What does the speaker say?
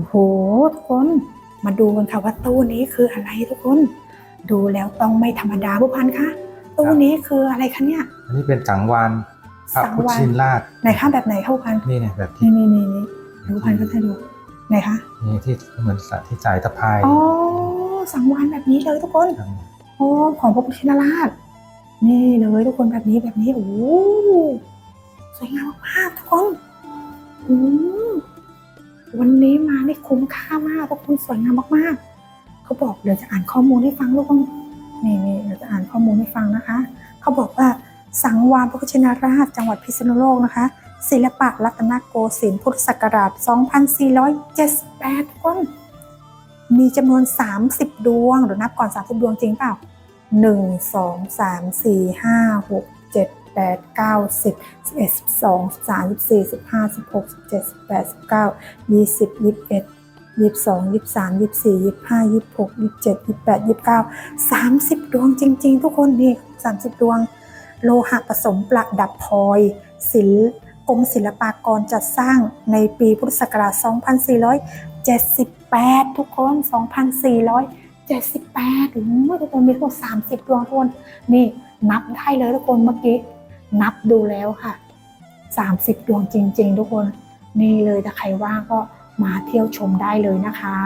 โอ้โหทุกคนมาดูกันค่ะว่าตู้นี้คืออะไรทุกคน ดูแล้วต้องไม่ธรรมดาผู้พันคะตู้นี้คืออะไรคะเนี่ย อันนี้เป็นสังวานพระสังพุทธวาลชินราชไหนคะแบบไหนคะผู้พันนี่เนี่ยแบบที่นี่นี่นี่นี่ผู้พันก็จะดูไหนคะนี่ที่เหมือนสัตว์ที่จ่ายตะพายอ๋อสังวานแบบนี้เลยทุกคนครับโอ้ของพระพุทธชินราชนี่เลยทุกคนแบบนี้แบบนี้โอ้โหสวยงามมากๆทุกคนอืมวันนี้มานี่ คุ้มค่ามากทุกคนสวยงามมากๆ เขาบอกเดี๋ยวจะอ่านข้อมูลให้ฟังทุกคนนี่นี่เดี๋ยวจะอ่านข้อมูลให้ฟังนะคะ เขาบอกว่าสังวานพระพุชินราชจังหวัดพิษณุโลกนะคะ ศิลปะรัตนโกสินทร์พุทธศักราช 2478ทุกคนมีจำนวน 30 ดวงเดี๋ยวนับก่อน 30 ดวงจริงเปล่า 1 2 3 4 5 6 7 8 9 10 11 12 13 14 15 16 17 18 19 20 21 ยี่สองยี่สามยี่สี่ยี่ห้ายี่หกยี่เจ็ดยี่แปดยี่เก้าสามสิบดวงจริง ๆ ทุกคนนี่สามสิบดวง โลหะผสมประดับพลอยศิลกรมศิลปากรจัดสร้างในปีพุทธศักราช 2478 ทุกคน 2478ถึงทุกคนมีทั้งหมด30 ดวงทุกคน นี่นับได้เลยทุกคนเมื่อกี้ นับดูแล้วค่ะ 30 ดวงจริง ๆ ทุกคน นี่เลยถ้าใครว่างก็ มาเที่ยวชมได้เลยนะคะ